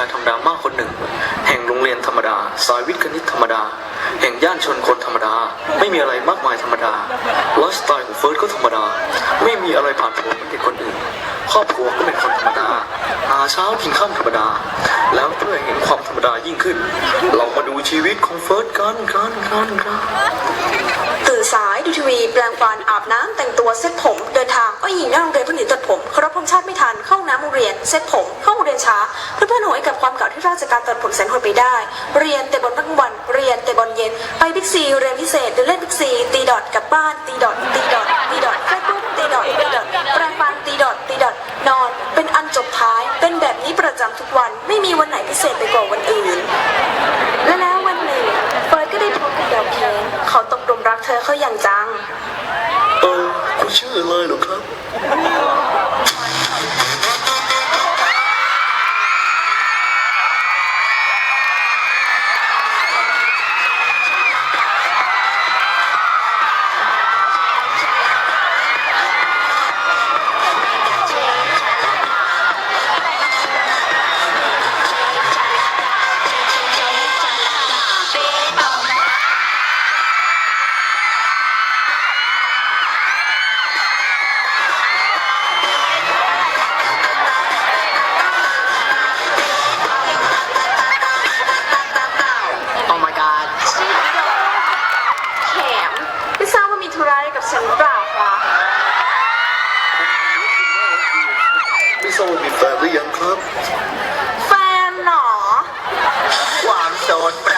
ายธรรมดามากคนหนึ่ง แห่งโรงเรียนธรรมดา สายวิทย์คณิตธรรมดา แห่งย่านชนคนธรรมดา ไม่มีอะไรมากมายธรรมดาไลฟ์สไตล์ของเฟิร์สก็ธรรมดา ไม่มีอะไรผ่านผลเหมือนเด็กคนอื่น ครอบครัวก็เป็นคนธรรมดาหาเช้ากินข้ามธรรมดา แล้วเพื่อให้เห็นความธรรมดายิ่งขึ้น เรามาดูชีวิตของเฟิร์สกันกันกันกัน สายดูทีวี แปลงฟันอาบน้ำแต่งตัวเซ็ตผม เดินทางก็ยหญิงหน้าโรงเรียนเพื่อนหนีตัดผมเคารพธงชาติไม่ทันเข้าน้ำโรงเรียนเซ็ตผมเข้าโรงเรียนช้าเพื่อนเพื่อนๆโหยกับความเก่าที่ราชการตัดผมแสนหดไปได้ เรียนแต่บนทั้งวันเรียนแต่บนเย็นไปบิ๊กซีเรียนพิเศษเดินเล่นบิ๊กซีตีดอทกลับบ้านตีดอท เธอเขาอย่างจัง เออคุณชื่ออะไรเหรอครับ ราบว่ามีธุระอะไรกับฉันหรือเปล่าคะไม่ทราบว่ามีแฟนหรือยังครับ แฟนเหรอ ความโสดประมา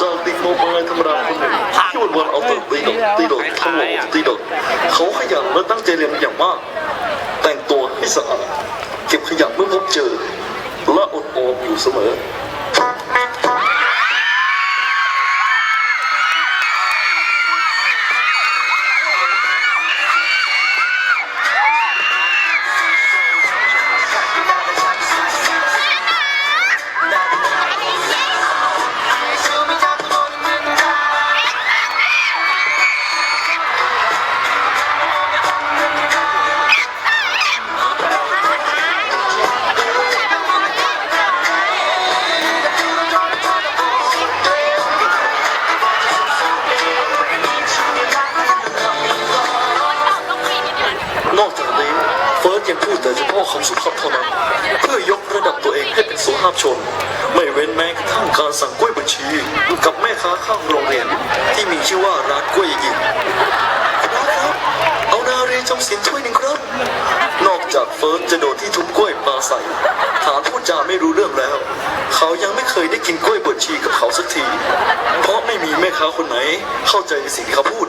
จ้ากเด็กโมบายธรรมดาคนหนึ่งที่วันวันเอาแต่ตีดกตีดอกทำหลอกตีดกเขาขยันและตั้งใจเรียนอย่างมาก แต่งตัวให้สะอาดเก็บขยะเมื่อพบเจอและอดโอมอยู่เสมอ แต่เฉพาะคำสุภาพเท่านั้นเพื่อยกระดับตัวเองให้เป็นสุภาพชน ไม่เว้นแม้กระทั่งการสั่งกล้วยบัญชี กับแม่ค้าข้างโรงเรียน ที่มีชื่อว่าร้านกล้วยหยิบครับเอานาเรจงสียงถ้วยหนึ่งครับ นอกจากเฟิร์สจะโดนที่ทุบกล้วยปลาใส่ฐานพูดจาไม่รู้เรื่องแล้ว เขายังไม่เคยได้กินกล้วยบดชีกับเขาสักที เพราะไม่มีแม่ค้าคนไหนเข้าใจในสิ่งที่เขาพูด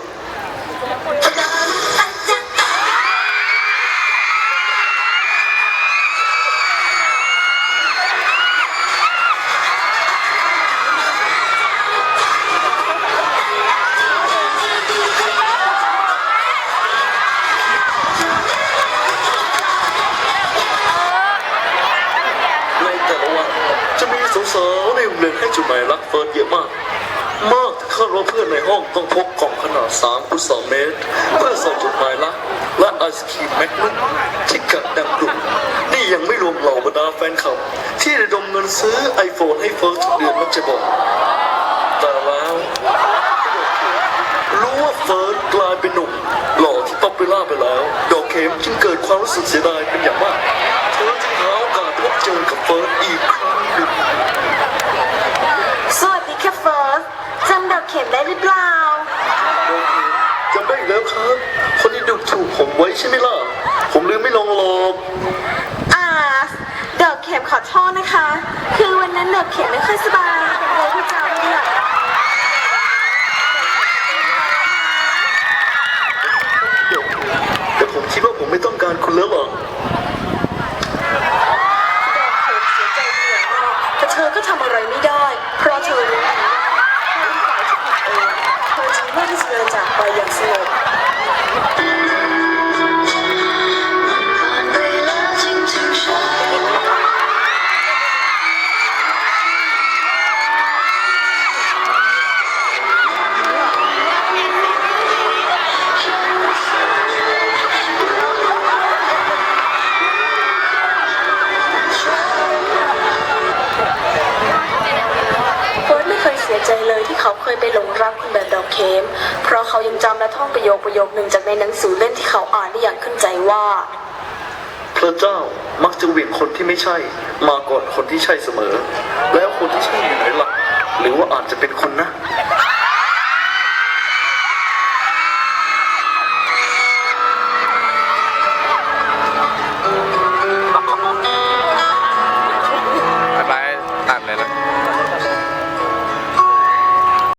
สาวในโรงเรียนให้จดหมายรักเฟิร์สเยอะมาก มากถึงขั้นว่าเพื่อนในห้องต้องพกกล่องขนาด3คูณ2เมตร เพื่อส่งจดหมายรักและไอศครีมแมกนัที่กัดดังกลุ่มนี่ยังไม่รวมเหล่าบรรดาแฟนคลับ ที่ระดมเงินซื้อไอโฟนให้เฟิร์สทุกเดือนมักจะบอกแต่แล้วรู้ว่าเฟิร์สกลายเป็นหนุ่มหล่อที่ป๊อปปูล่าไปแล้ว ดอกเข็มจึงเกิดความรู้สึกเสียดายเป็นอย่างมากเธอจึงหาโอกาสพบเจอกับเฟิร์สอีกครั้งหนึ่ง ไว้ใช่ไหมล่ะ ผมลืมไม่ลงหรอกอ่าดอกเข็มขอโทษนะคะ คือวันนั้นเด็กเข็มไม่ค่อยสบาย เสียใจเลยที่เขาเคยไปหลงรักคุณแบบดอกเคม เพราะเขายังจำและท่องประโยคประโยคหนึ่งจากในหนังสือเล่มที่เขาอ่านได้อย่างขึ้นใจว่าพระเจ้ามักจะเหวี่ยงคนที่ไม่ใช่ มาก่อนคนที่ใช่เสมอ แล้วคนที่ใช่อยู่ไหนล่ะหรือว่าอาจจะเป็นคนนะ